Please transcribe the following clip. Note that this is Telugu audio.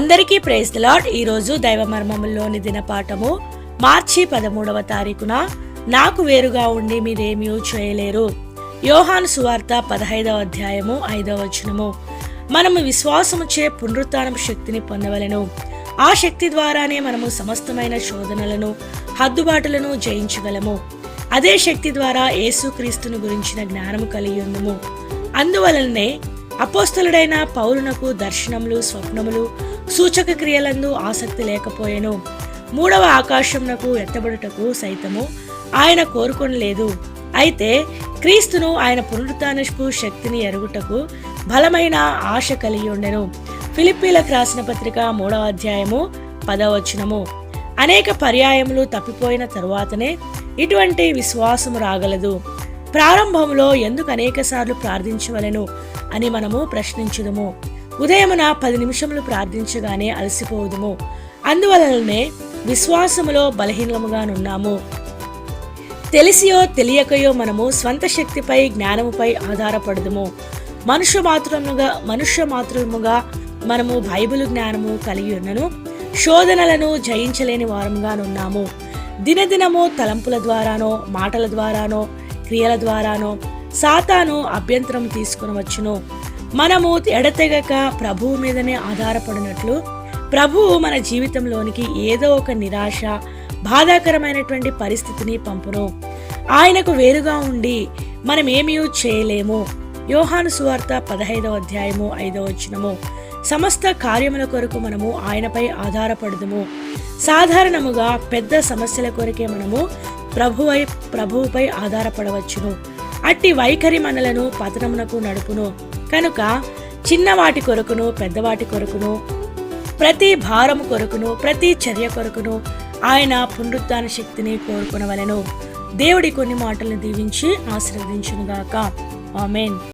అందరికీ ప్రేస్ లాడ్ ఈరోజు దైవ మర్మముల్లోని దినపాఠము మార్చి పదమూడవ తారీఖున. నాకు వేరుగా ఉండి మీరేమీ చేయలేరు. యోహాను సువార్త పదహైదవ అధ్యాయము ఐదవ వచనము. మనము విశ్వాసముచే పునరుత్నం శక్తిని పొందవలను. ఆ శక్తి ద్వారానే మనము సమస్తమైన శోధనలను హద్దుబాటులను జయించగలము. అదే శక్తి ద్వారా యేసుక్రీస్తును గురించిన జ్ఞానము కలిగి ఉందము అందువలనే అపోస్తలుడైన పౌలునకు దర్శనములు స్వప్నములు సూచక క్రియలందు ఆసక్తి లేకపోయెను. మూడవ ఆకాశమునకు ఎత్తబడుటకు సైతము ఆయన కోరుకొనలేదు. అయితే క్రీస్తును ఆయన పునరుత్నపు శక్తిని ఎరుగుటకు బలమైన ఆశ కలిగి ఉండెను ఫిలిప్పీలకు రాసిన పత్రిక మూడవ అధ్యాయము పదవచనము అనేక పర్యాయములు తప్పిపోయిన తరువాతనే ఇటువంటి విశ్వాసము రాగలదు. ప్రారంభంలో ఎందుకు అనేక సార్లు ప్రార్థించవలెను? అని మనము ప్రశ్నించుదము. ఉదయమున పది నిమిషములు ప్రార్థించగానే అలసిపోవుదుము అందువలననే విశ్వాసములో బలహీనముగానున్నాము తెలిసియో తెలియకయో మనము స్వంత శక్తిపై జ్ఞానముపై ఆధారపడదుము. మనుష్య మాత్రముగా మనుష్య మాత్రముగా మనము బైబిల్ జ్ఞానము కలిగి ఉన్నను శోధనలను జయించలేని వారముగానున్నాము దినదినము తలంపుల ద్వారానో మాటల ద్వారానో క్రియల ద్వారానో సాతాను అభ్యంతరం తీసుకుని వచ్చును. మనము ఎడతెగక ప్రభువు మీదనే ఆధారపడినట్లు ప్రభువు మన జీవితంలోనికి ఏదో ఒక నిరాశ బాధాకరమైనటువంటి పరిస్థితిని పంపును. ఆయనకు వేరుగా ఉండి మనం ఏమీ చేయలేము. యోహాను సువార్త పదహైదవ అధ్యాయము ఐదవ వచనము. సమస్త కార్యముల కొరకు మనము ఆయనపై ఆధారపడదుము. సాధారణముగా పెద్ద సమస్యల కొరకే మనము ప్రభువై ప్రభువుపై ఆధారపడవచ్చును. అట్టి వైఖరి మనలను పతనమునకు నడుపును. కనుక చిన్నవాటి కొరకును పెద్దవాటి కొరకును ప్రతి భారము కొరకును ప్రతి చర్య కొరకును ఆయన పునరుద్ధాన శక్తిని కోరుకునవలెను. దేవుడి కొన్ని మాటలను దీవించి ఆశీర్వదించునుగాక. ఆమెన్.